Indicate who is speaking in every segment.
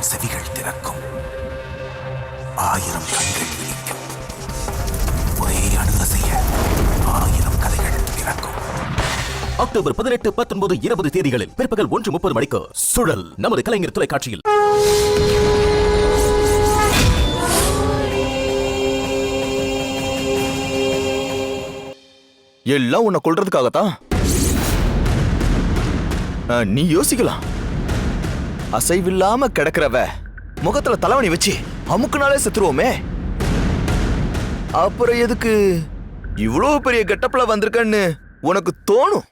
Speaker 1: ஆயிரம் செவிகள் திறக்கும் ஆயிரம் கண்கள் விழிக்கும். ஒரே அணுகசைய ஆயிரம் கதைகள் பிறக்கும்
Speaker 2: அக்டோபர் பதினெட்டு பத்தொன்பது இருபது தேதிகளில் பிற்பகல் ஒன்று முப்பது மணிக்கு சுழல் நமது கலைஞர் தொலைக்காட்சியில்.
Speaker 3: எல்லாம் உன்னை கொள்றதுக்காகத்தான் நீ யோசிக்கலாம். அசைவில்லாம கிடக்கிறவ. முகத்துல தலைவணி வச்சு அமுக்குனாலே செத்துருவோமே. அப்புறம் எதுக்கு இவ்வளவு பெரிய கெட்டப்ல வந்திருக்கன்னு உனக்கு தோணும்.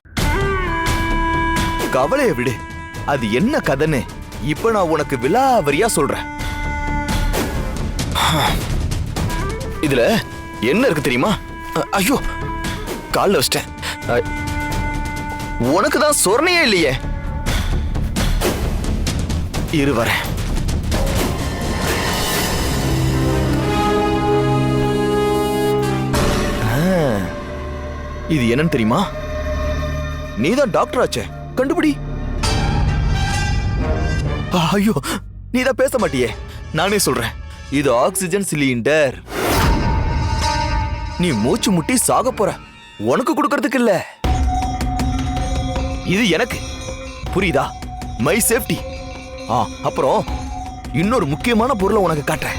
Speaker 3: கவலைய விடு. அது என்ன கதைன்னு இப்ப நான் உனக்கு விலாவரியா சொல்றேன். இதுல என்ன இருக்கு தெரியுமா? ஐயோ கால்ல வச்சிட்டேன். உனக்கு தான் சொர்ணையே இல்லையே. இரு வர. இது என்னன்னு தெரியுமா? நீதான் டாக்டர் ஆச்சே. கண்டுபிடி. ஐயோ நீதான் பேச மாட்டியே. நானே சொல்றேன். இது ஆக்சிஜன் சிலிண்டர் நீ மூச்சு முட்டி சாக போற. உனக்கு கொடுக்கறதுக்கு இல்ல. இது எனக்கு. புரியுதா? மை சேஃப்டி ஆ அப்புறம் இன்னொரு முக்கியமான பொருளை உனக்கு காட்டுறேன்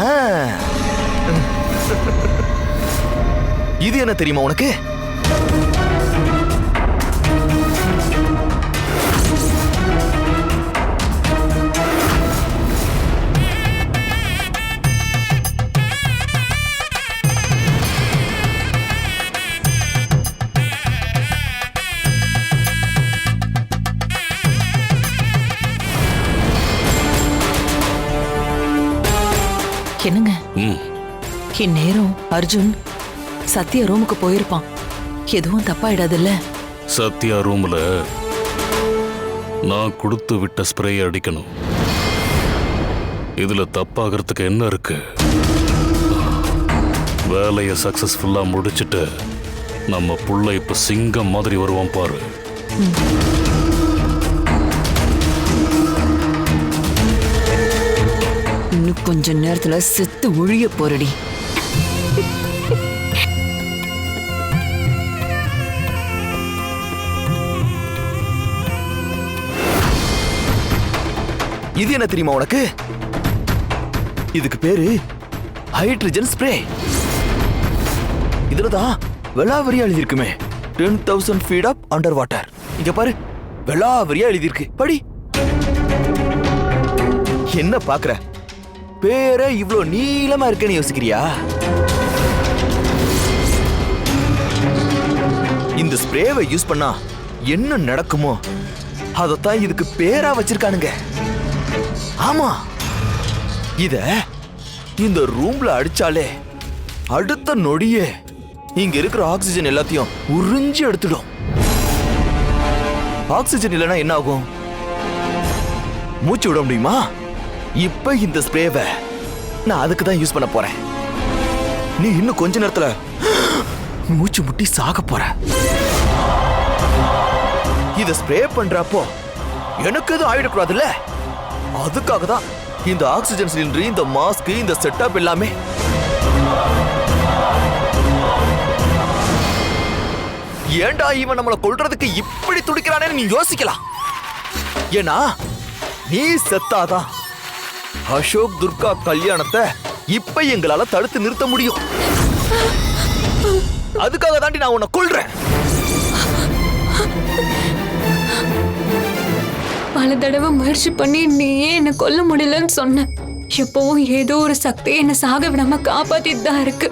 Speaker 3: ஆ. இது என்ன தெரியுமா உனக்கு
Speaker 4: என்னங்க? இந்நேரம் அர்ஜுன் சத்யா ரூமுக்கு போயிருப்பான். எதுவும் தப்பாயிடாதுல்ல?
Speaker 5: சத்யா ரூம்ல நான் கொடுத்து விட்ட ஸ்ப்ரே அடிக்கணும். இதுல தப்பாகிறதுக்கு என்ன இருக்கு? வேலையை சக்சஸ்ஃபுல்லா முடிச்சிட்டு நம்ம புள்ள இப்ப சிங்கம் மாதிரி வருவான் பாரு.
Speaker 4: இன்னும் கொஞ்ச நேரத்துல செத்து ஒழிய போறடி.
Speaker 3: இது என்ன தெரியுமா உனக்கு? இதுக்கு பேரு ஹைட்ரஜன் ஸ்ப்ரே. இதுலதான் வெளாவரியா எழுதியிருக்குமே. Ten thousand feet up under water. இங்க பாரு வெளாவரியா எழுதியிருக்கு. படி. என்ன பாக்குற? பேரே இவ்வளோ நீளமா இருக்குன்னு யோசிக்கிறியா? இந்த ஸ்ப்ரேவை யூஸ் பண்ணா என்ன நடக்குமோ அதைத்தான் இதுக்கு பேரா வச்சிருக்கானுங்க. ஆமா. இத இந்த ரூம்ல அடிச்சாலே அடுத்த நொடியே இங்க இருக்கிற ஆக்சிஜன் எல்லாத்தையும் உறிஞ்சி எடுத்துடும். ஆக்சிஜன் இல்லைன்னா என்ன ஆகும்? மூச்சு விட முடியுமா? இப்ப இந்த ஸ்ப்ரேவை நான் அதுக்கு தான் யூஸ் பண்ண போறேன். நீ இன்னும் கொஞ்ச நேரத்துல மூச்சு முட்டி சாக போற. இத ஸ்ப்ரே பண்றப்போ எனக்கு எதுவும் ஆயிடக்கூடாதுல்ல? அதுக்காக தான் இந்த ஆக்சிஜன் சிலிண்டர் இந்த மாஸ்க் இந்த செட்டப் எல்லாமே. ஏன்டா இவன் நம்மளை கொல்றதுக்கு இப்படி துடிக்கிறானேன்னு நீ யோசிக்கலாம். ஏன்னா நீ செத்தாதான் அசோக் துர்கா கல்யாணத்தை இப்ப எங்களால தடுத்து நிறுத்த முடியும். அதுக்காக தாண்டி நான் உன்னை கொல்றேன்.
Speaker 6: பல தடவை முயற்சி பண்ணி நீயே என்னை கொல்ல முடியலன்னு சொன்ன. எப்பவும் ஏதோ ஒரு சக்தி என்னை சாக விடாம காப்பாத்திட்டு தான் இருக்கு.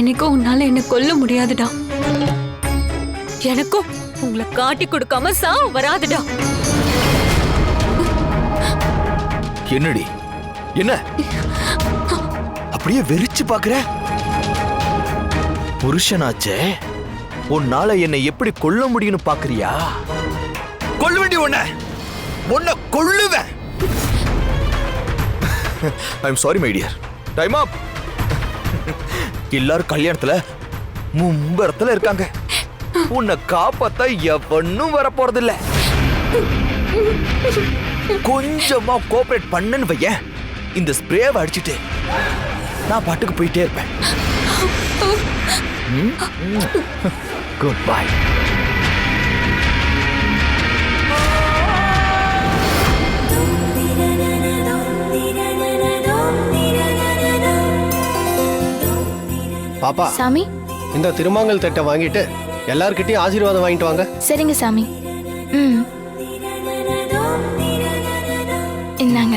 Speaker 6: எனக்கும் உன்னால என்னை கொல்ல முடியாதுடா. எனக்கும் உங்களை காட்டி கொடுக்காம சா வராதுடா.
Speaker 3: என்னடி? என்ன? அப்படியே வெறிச்சு பாக்குற புருஷனாச்சே உன்னால என்னை எப்படி கொல்ல முடியும்னு பாக்குறியா கொல்ல வேண்டிய உன்ன உன்னை கொல்லுவேன். I'm sorry my dear time up எல்லாரும் கல்யாணத்துல மும்பரத்துல இருக்காங்க. உன்னை காப்பாத்த எவனும் வர போறதில்ல கொஞ்சமா கோஆபரேட் பண்ணுன்னு வையேன். இந்த ஸ்ப்ரேவை அடிச்சிட்டு நான் பாட்டுக்கு போயிட்டே இருப்பேன். குட் பை
Speaker 7: பாப்பா
Speaker 8: சாமி.
Speaker 7: இந்த திருமாங்கல் தட்டை வாங்கிட்டு எல்லார்கிட்டயும் ஆசீர்வாதம் வாங்கிட்டு வாங்க.
Speaker 8: சரிங்க சாமி. ம். இந்தாங்க.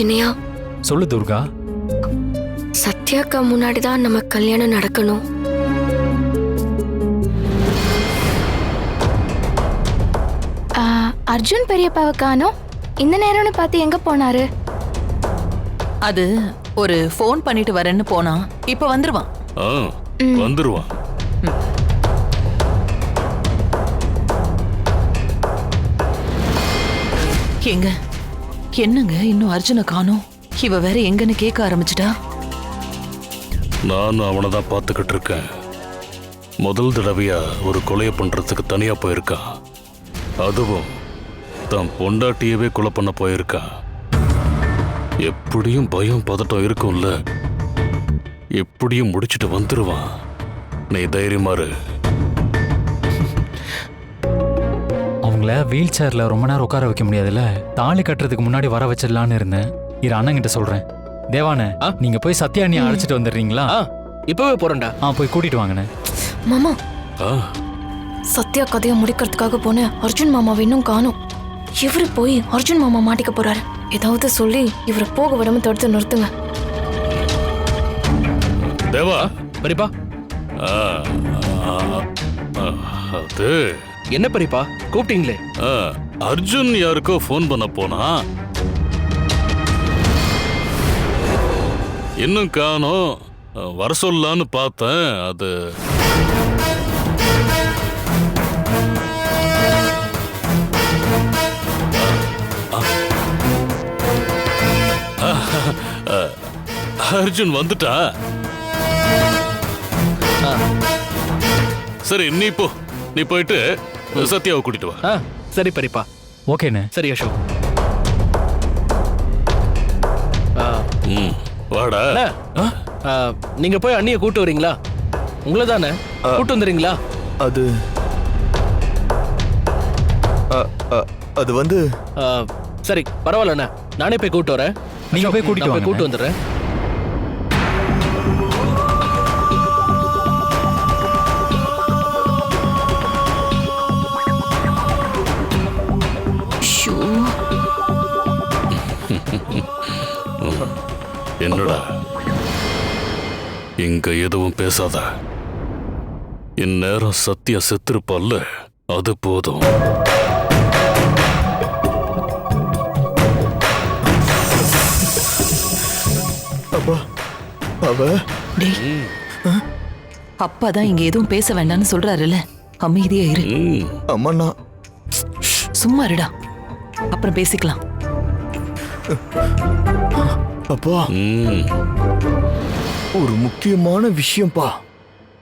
Speaker 9: சின்னையா?
Speaker 10: சொல்லு துர்கா.
Speaker 9: சத்யாக்கா முன்னாடி தான் நம்ம கல்யாணம் நடக்கணும்.
Speaker 8: ஆ, அர்ஜுன் பெரியப்பாவை காணோம். இந்த நேரம்னு பார்த்து எங்க போனாரு?
Speaker 4: அது ஒரு ஃபோன் பண்ணிட்டு வரேன்னு போனா இப்ப வந்துருவான்.
Speaker 5: ஆ வந்துருவான்.
Speaker 4: எங்க என்னங்க இன்னும் அர்ஜுனை காணோம்? இவ வேற எங்கன்னு கேட்க ஆரம்பிச்சிட்டா?
Speaker 5: நானும் அவனை தான் பார்த்துக்கிட்டு இருக்கேன். முதல் தடவையா ஒரு கொலையை பண்றதுக்கு தனியா போயிருக்கான் அதுவும் தான் பொண்டாட்டியவே கொலை பண்ண போயிருக்கான் எப்படியும் பயம் பதட்டம் இருக்கும்ல. எப்படியும் முடிச்சிட்டு வந்துருவான். நீ தைரியமாறு இரு
Speaker 10: அவங்கள வீல் சேர்ல ரொம்ப நேரம் உட்கார வைக்க முடியாதுல்ல? தாலி கட்டுறதுக்கு முன்னாடி வர வச்சிடலான்னு இருந்தேன். இரு அண்ணங்கிட்ட சொல்றேன். தேவானே நீங்க போய் சத்யா அண்ணியை அழைச்சிட்டு வந்துடுறீங்களா?
Speaker 7: இப்பவே போறேன்டா.
Speaker 10: ஆ போய் கூட்டிட்டு வாங்கண்ணே.
Speaker 9: மாமா. சத்யா கதையை முடிக்கிறதுக்காக போன அர்ஜுன் மாமாவை இன்னும் காணும். இவரு போய் அர்ஜுன் மாமா மாட்டிக்க போறாரு. ஏதாவது சொல்லி இவரை போக விடாம தடுத்து நிறுத்துங்க.
Speaker 5: தேவா
Speaker 7: பெரியப்பா.
Speaker 5: அது
Speaker 7: என்ன பெரியப்பா கூப்பிட்டீங்களே.
Speaker 5: அர்ஜுன் யாருக்கோ ஃபோன் பண்ண போனா? இன்னும் காணோம். வர சொல்லலான்னு பார்த்தேன் அது. அர்ஜுன் வந்துட்டா? சரி நீ போ. நீ போயிட்டு சத்யாவை கூட்டிட்டு வா.
Speaker 7: சரி பெரியப்பா
Speaker 10: ஓகேண்ணே.
Speaker 7: சரி அசோக். ஆ,
Speaker 5: ம் வாடா.
Speaker 7: அண்ணா, ஆ, நீங்க போய் அண்ணியை கூட்டு வரீங்களா? உங்களை தானே கூட்டு வந்துடுறீங்களா
Speaker 3: அது அ, அ, அது வந்து
Speaker 7: ஆ, சரி பரவாயில்லண்ணா. நானே போய் கூட்டு வரேன்.
Speaker 10: நீங்க போய் கூட்டிட்டு
Speaker 7: நான் போய்
Speaker 10: வாங்க
Speaker 7: கூட்டு வந்துடுறேன்
Speaker 5: இங்க எதுவும் பேசாத. இந்நேரம் சத்யா செத்திருப்பால்ல அது போதும்.
Speaker 3: அப்பா
Speaker 4: தான் இங்க எதுவும் பேச வேண்டாம்னு சொல்றாருல்ல. அமைதியா இரு.
Speaker 5: ம்,
Speaker 3: அம்மா நான்
Speaker 4: சும்மா இருடா. அப்புறம் பேசிக்கலாம்.
Speaker 3: அப்பா. ஒரு முக்கியமான விஷயம்ப்பா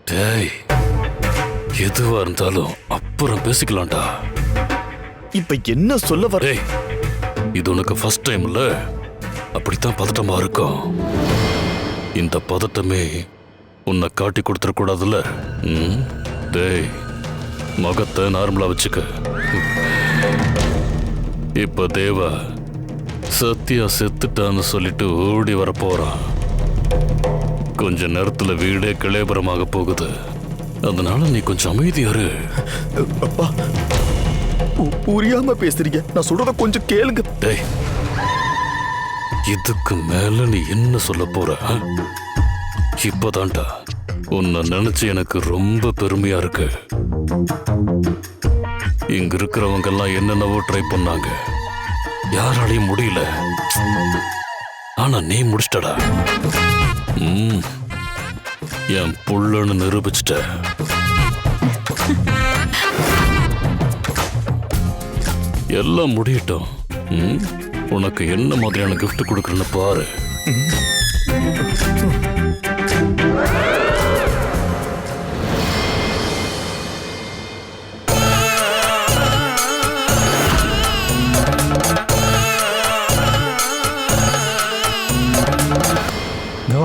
Speaker 5: டேய் எதுவா இருந்தாலும் அப்புறம் பேசிக்கலாம்டா.
Speaker 3: இப்ப என்ன சொல்ல வர
Speaker 5: இது உனக்கு ஃபர்ஸ்ட் டைம் இல்ல? அப்படித்தான் பதட்டமா இருக்கும். இந்த பதட்டமே உன்னை காட்டி கொடுத்துட கூடாதுல்ல ம்? டேய் முகத்தை நார்மலா வச்சுக்க. இப்ப தேவா சத்யா செத்துட்டான்னு சொல்லிட்டு ஓடி வர போறான். கொஞ்ச நேரத்துல வீடே கிளேபரமாக போகுது. அதனால நீ கொஞ்சம் அமைதியா இரு.
Speaker 3: அப்பா புரியாம பேசுறீங்க. நான் சொல்றத கொஞ்சம் கேளுங்க.
Speaker 5: டேய் இதுக்கு மேல நீ என்ன சொல்ல போற? இப்பதான்டா. உன்னை நினைச்சு எனக்கு ரொம்ப பெருமையா இருக்கு. இங்க இருக்கிறவங்க எல்லாம் என்னென்னவோ ட்ரை பண்ணாங்க. யாராலையும் முடியல. ஆனா நீ முடிச்சிட்டடா. என் புள்ளன்னு நிரூபிச்சிட்ட. எல்லாம் முடியட்டும். உனக்கு என்ன மாதிரியான கிஃப்ட் கொடுக்குறேன்னு பாரு.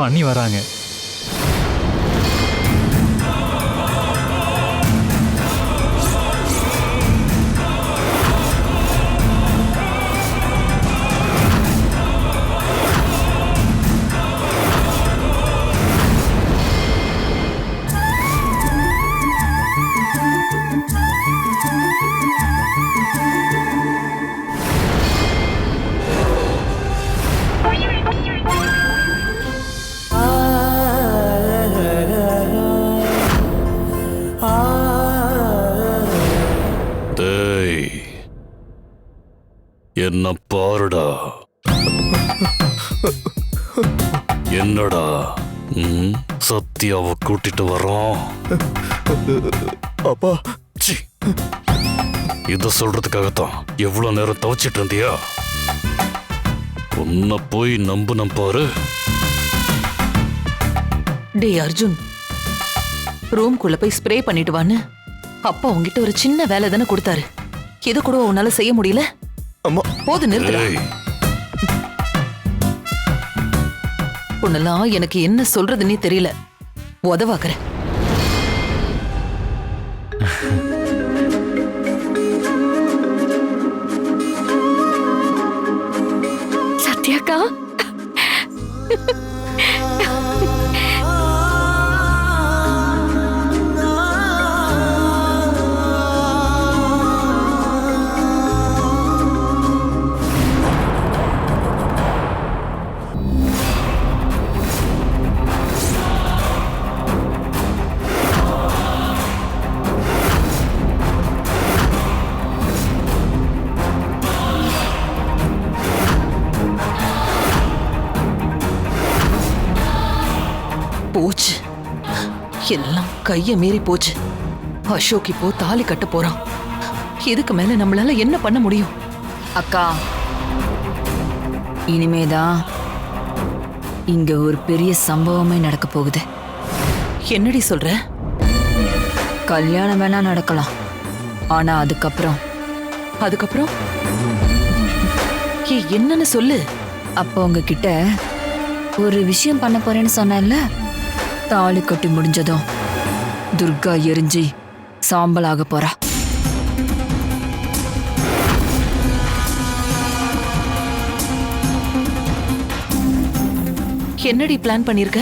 Speaker 10: அண்ணி வராங்க.
Speaker 5: என்ன பாருடா? என்னடா? சத்யாவை கூட்டிட்டு வரோம்
Speaker 3: அப்பா.
Speaker 5: இத சொல்றதுக்காகத்தான் எவ்வளவு நேரம் தவச்சிட்டு இருந்தியா? உன்னை போய் நம்பு பாரு.
Speaker 4: டேய் அர்ஜுன். ரூம்குள்ள போய் ஸ்ப்ரே பண்ணிட்டு வான்னு. அப்பா உன்கிட்ட ஒரு சின்ன வேலை தானே கொடுத்தாரு. இது கூட உன்னால செய்ய முடியல?
Speaker 3: அம்மா.
Speaker 4: போது நிறுத்துடா. உன்னெல்லாம் எனக்கு என்ன சொல்றதுன்னே தெரியல. உதவாக்குற
Speaker 8: சத்யாக்கா.
Speaker 4: போச்சு. எல்லாம் கைய மீறி போச்சு. அசோக் இப்போ தாலி கட்ட போறான். இதுக்கு மேல நம்மளால என்ன பண்ண முடியும்?
Speaker 11: அக்கா இனிமேதான் இங்க ஒரு பெரிய சம்பவமே நடக்க போகுது.
Speaker 4: என்னடி சொல்ற?
Speaker 11: கல்யாணம் வேணா நடக்கலாம். ஆனா அதுக்கப்புறம்.
Speaker 4: அதுக்கப்புறம்? என்னன்னு சொல்லு.
Speaker 11: அப்போ உங்ககிட்ட ஒரு விஷயம் பண்ண போறேன்னு சொன்னேன்ல? தாலி கட்டி முடிஞ்சதும் துர்கா எரிஞ்சி சாம்பலாக போறா.
Speaker 4: என்னடி பிளான் பண்ணிருக்க?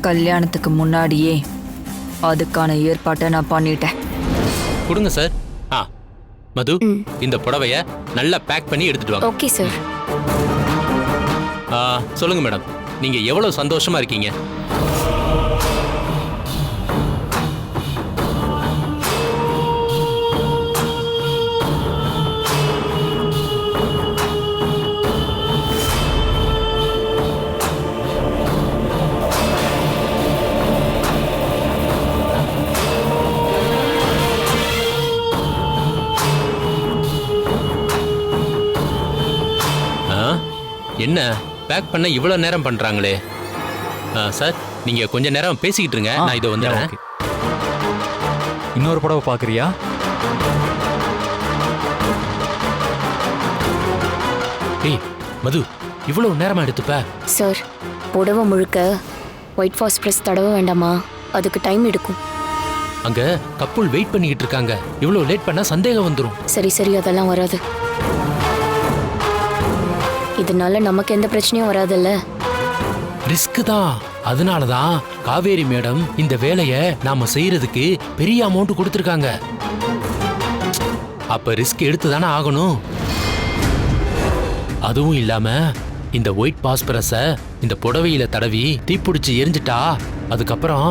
Speaker 11: கல்யாணத்துக்கு முன்னாடியே அதுக்கான ஏற்பாட்டை நான் பண்ணிட்டேன்.
Speaker 7: கொடுங்க சார் ஆ மது இந்த புடவைய நல்லா பேக் பண்ணி எடுத்துட்டு வாங்க.
Speaker 8: ஓகே சார்
Speaker 7: ஆ, சொல்லுங்க மேடம் நீங்க எவ்வளவு சந்தோஷமா இருக்கீங்க? ஆ, என்ன? பேக் பண்ண இவ்வளவு நேரம் பண்றாங்களே. ஆ, சார் நீங்க கொஞ்ச நேரம் பேசிக்கிட்டு இருங்க. நான் இதோ வந்துடுறேன்.
Speaker 10: இன்னொரு புடவை பாக்குறியா
Speaker 7: ஏய் மது இவ்வளவு நேரமா எடுத்துப்ப?
Speaker 8: சார் புடவை முழுக்க ஒயிட் ஃபாஸ்பரஸ் தடவ வேண்டாமா? அதுக்கு டைம் எடுக்கும்.
Speaker 7: அங்க கப்புள் வெயிட் பண்ணிக்கிட்டு இருக்காங்க. இவ்வளவு லேட் பண்ணா சந்தேகம் வந்துரும்.
Speaker 8: சரி சரி அதெல்லாம் வராது. இதனால நமக்கு எந்த பிரச்சனையும் வராதுல்ல.
Speaker 7: ரிஸ்க் தான் அதனால தான் காவேரி மேடம் இந்த வேலையை நாம செய்யறதுக்கு பெரிய அமௌண்ட் கொடுத்துருக்காங்க. அப்ப ரிஸ்க் எடுத்து தானே ஆகணும். அதுவும் இல்லாம இந்த ஒயிட் பாஸ்பரஸ இந்த புடவையில தடவி தீப்பிடிச்சு எரிஞ்சிட்டா அதுக்கப்புறம்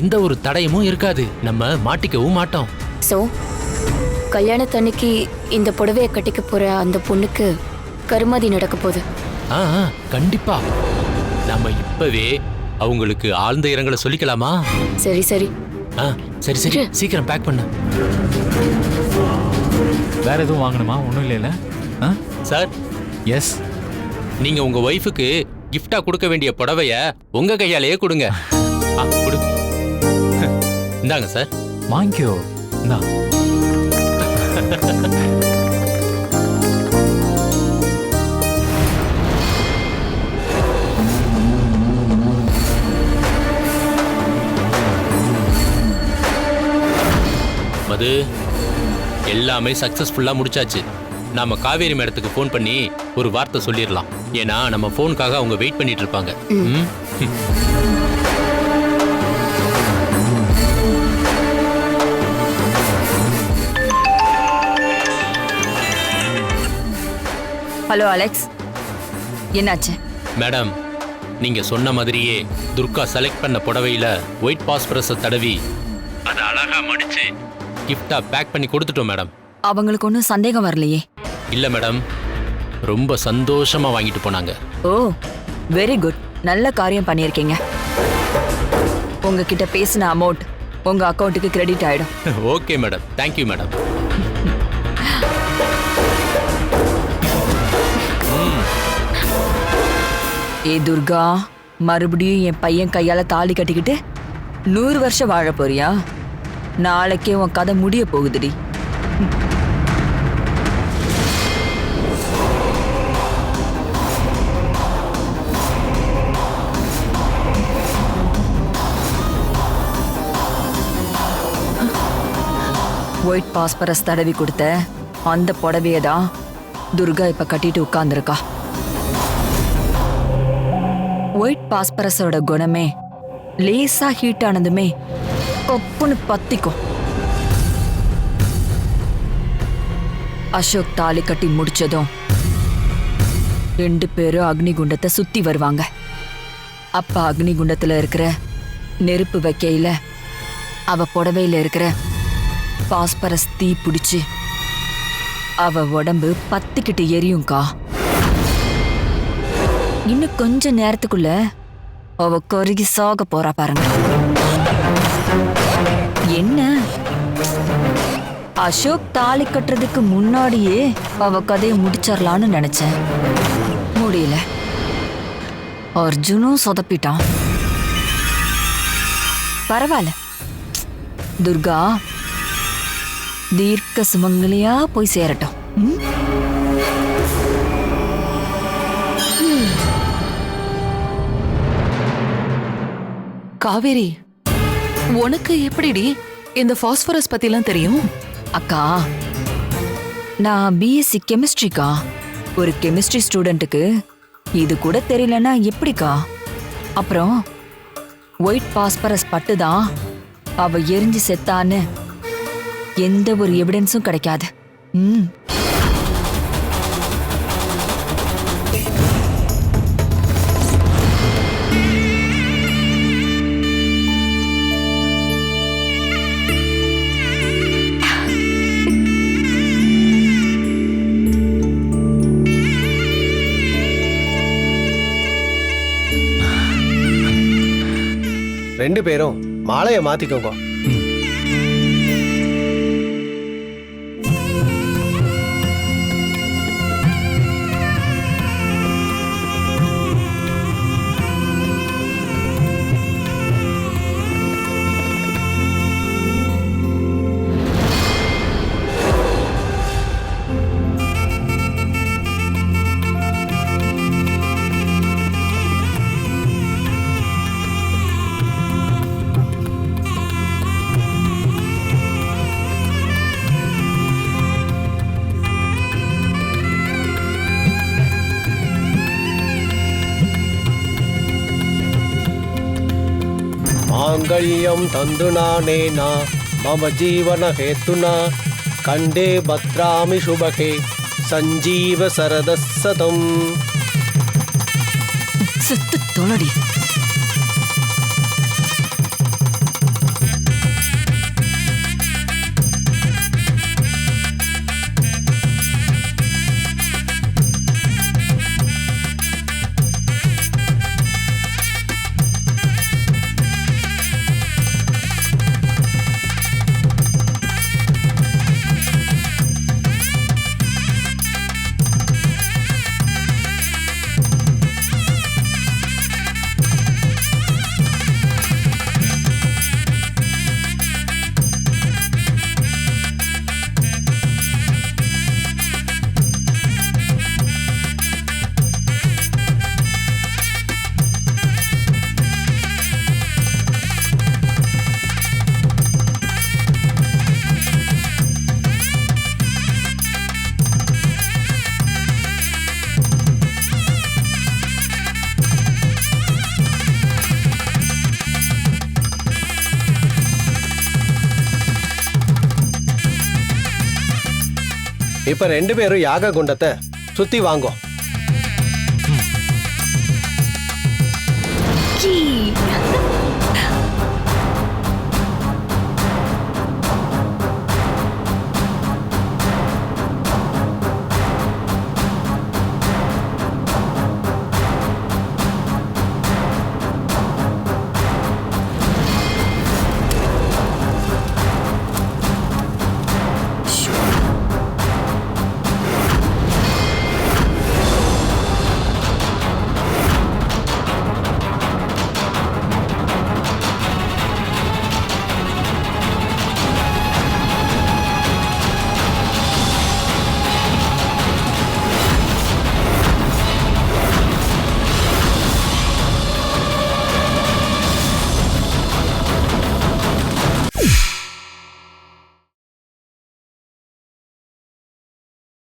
Speaker 7: எந்த ஒரு தடயமும் இருக்காது. நம்ம மாட்டிக்கவும் மாட்டோம்.
Speaker 8: ஸோ கல்யாணத்தன்னைக்கு இந்த புடவையை கட்டிக்க போற அந்த பொண்ணுக்கு கருமாதி நடக்க போகுது.
Speaker 7: ஆ ஆ, கண்டிப்பா. நம்ம இப்பவே அவங்களுக்கு ஆழ்ந்த இரங்கலை சொல்லிக்கலாமா?
Speaker 8: சரி சரி.
Speaker 7: ஆ சரி சரி. சீக்கிரம் பேக் பண்ணு.
Speaker 10: வேற எதுவும் வாங்கணுமா? ஒன்றும் இல்லைல்ல. ஆ?
Speaker 7: சார்.
Speaker 10: எஸ்
Speaker 7: நீங்க உங்க ஒய்ஃபுக்கு gift-ஆ கொடுக்க வேண்டிய புடவைய உங்க கையாலேயே கொடுங்க. ஆ, கொடு. இந்தாங்க சார்.
Speaker 10: வாங்கிக்கோ. இந்தா.
Speaker 7: மது எல்லாமே சக்சஸ்ஃபுல்லா முடிச்சாச்சு. நாம காவேரி மேடத்துக்கு ஃபோன் பண்ணி ஒரு வார்த்தை சொல்லிடலாம். ஏன்னா நம்ம ஃபோனுக்காக அவங்க வெயிட் பண்ணிட்டு இருப்பாங்க?
Speaker 11: ஹலோ அலெக்ஸ் என்னாச்சு?
Speaker 7: மேடம் நீங்க சொன்ன மாதிரியே துர்கா செலக்ட் பண்ண புடவையில ஒயிட் பாஸ்பரஸ தடவி அதை அழகா மடிச்சு கிஃப்டா பேக் பண்ணி கொடுத்துட்டோம் மேடம்
Speaker 11: அவங்களுக்கு ஒன்றும் சந்தேகம் வரலையே.
Speaker 7: இல்ல மேடம் ரொம்ப சந்தோஷமா வாங்கிட்டு போனாங்க.
Speaker 11: ஓ வெரி குட் நல்ல காரியம் பண்ணியிருக்கீங்க. உங்ககிட்ட பேசின அமௌண்ட் உங்க அக்கௌண்ட்டுக்கு கிரெடிட் ஆயிடும்.
Speaker 7: Okay madam thank you madam
Speaker 11: ஏ துர்கா மறுபடியும் என் பையன் கையால தாலி கட்டிக்கிட்டு நூறு வருஷம் வாழ போறியா? நாளைக்கே உன் கதை முடிய போகுதுடி. ஒயிட் பாஸ்பரஸ் தடவி கொடுத்த அந்த புடவையை தான் துர்கா இப்ப கட்டிட்டு உட்கார்ந்துருக்கா. ஒயிட் பாஸ்பரஸோட குணமே லேசா ஹீட் ஆனதுமே கொப்புன்னு பத்திக்கும் அசோக் தாலி கட்டி முடிச்சதும் ரெண்டு பேரும் அக்னிகுண்டத்தை சுத்தி வருவாங்க அப்ப அக்னிகுண்டத்துல இருக்கிற நெருப்பு வைக்கையில அவ புடவையில இருக்கிற பாஸ்பரஸ் தீ பிடிச்சு அவ உடம்பு பத்திக்கிட்டு எரியும்க்கா இன்னும் கொஞ்ச நேரத்துக்குள்ள அவ கொருகி சாக போறா பாருங்க என்ன? அசோக் தாலி கட்டுறதுக்கு முன்னாடியே அவ கதையை முடிச்சிடலான்னு நினைச்சேன். முடியல. அர்ஜுனும் சொதப்பிட்டான். பரவாயில்ல. துர்கா தீர்க்க சுமங்கலியா போய் சேரட்டும்.
Speaker 4: காவேரி உனக்கு எப்படிடி இந்த பாஸ்பரஸ் பத்திலாம் தெரியும்?
Speaker 11: அக்கா நான் பிஎஸ்சி கெமிஸ்ட்ரிக்கா ஒரு கெமிஸ்ட்ரி ஸ்டூடெண்ட்டுக்கு இது கூட தெரியலன்னா எப்படிக்கா? அப்புறம் ஒயிட் பாஸ்பரஸ் பட்டு தான் அவ எரிஞ்சு செத்தான்னு எந்த ஒரு எவிடன்ஸும் கிடைக்காது. ம்.
Speaker 12: ரெண்டு பேரும் மாலையை மாத்திக்கோங்க. மாங்கళ్యం தந்துநானேன மம ஜீவன ஹேத்துனா கண்டே பத்ராமி சுபகே. சஞ்சீவ சரதசதம்.
Speaker 11: செத்து தொலடி
Speaker 12: இப்ப ரெண்டு பேரும் யாக குண்டத்தை சுத்தி வாங்கோ.
Speaker 8: சீ